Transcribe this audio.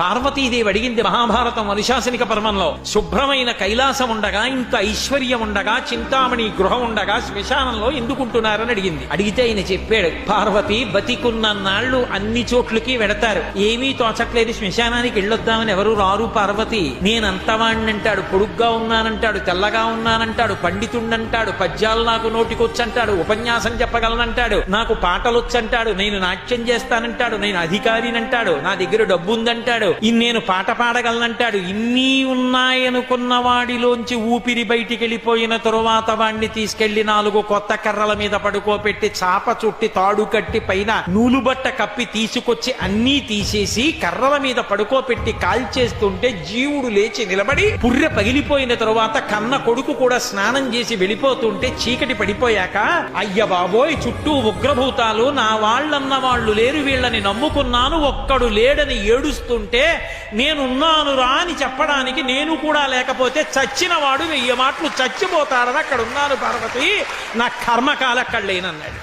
పార్వతీదేవి అడిగింది మహాభారతం అనుశాసనిక పర్వంలో శుభ్రమైన కైలాసం ఉండగా ఇంత ఐశ్వర్యం ఉండగా చింతామణి గృహం ఉండగా శ్మశానంలో ఎందుకుంటున్నారని అడిగింది. అడిగితే ఆయన చెప్పాడు పార్వతి బతికున్న నాళ్ళు అన్ని చోట్లకి వెడతారు. ఏమీ తోచట్లేదు శ్మశానానికి వెళ్ళొద్దామని ఎవరు రారు పార్వతి. నేనంతవాణ్ణంటాడు పొడుగ్గా ఉన్నానంటాడు తెల్లగా ఉన్నానంటాడు పండితుండంటాడు పద్యాలు నాకు నోటికొచ్చంటాడు ఉపన్యాసం చెప్పగలనంటాడు నాకు పాటలొచ్చంటాడు నేను నాట్యం చేస్తానంటాడు నేను అధికారినంటాడు నా దగ్గర డబ్బు ఉందంటాడు అంటాడు. నేను పాట పాడగలనంటాడు. ఇన్ని ఉన్నాయనుకున్న వాడిలోంచి ఊపిరి బయటికి వెళ్ళిపోయిన తరువాత వాణ్ణి తీసుకెళ్ళి నాలుగు కొత్త కర్రల మీద పడుకోపెట్టి చాప చుట్టి తాడు కట్టి పైన నూలుబట్ట కప్పి తీసుకొచ్చి అన్నీ తీసేసి కర్రల మీద పడుకోపెట్టి కాల్చేస్తుంటే జీవుడు లేచి నిలబడి పుర్రె పగిలిపోయిన తరువాత కన్న కొడుకు కూడా స్నానం చేసి వెళ్ళిపోతుంటే చీకటి పడిపోయాక అయ్య బాబోయ్ చుట్టూ ఉగ్రభూతాలు నా వాళ్ళన్న వాళ్ళు లేరు వీళ్ళని నమ్ముకున్నాను ఒక్కడు లేడని ఏడుస్తుంటే నేనున్నాను రా అని చెప్పడానికి నేను కూడా లేకపోతే చచ్చినవాడు వెయ్యి మాటలు చచ్చిపోతాడని అక్కడ ఉన్నాను పార్వతి. నా కర్మకాల అక్కడ లేనన్నాడు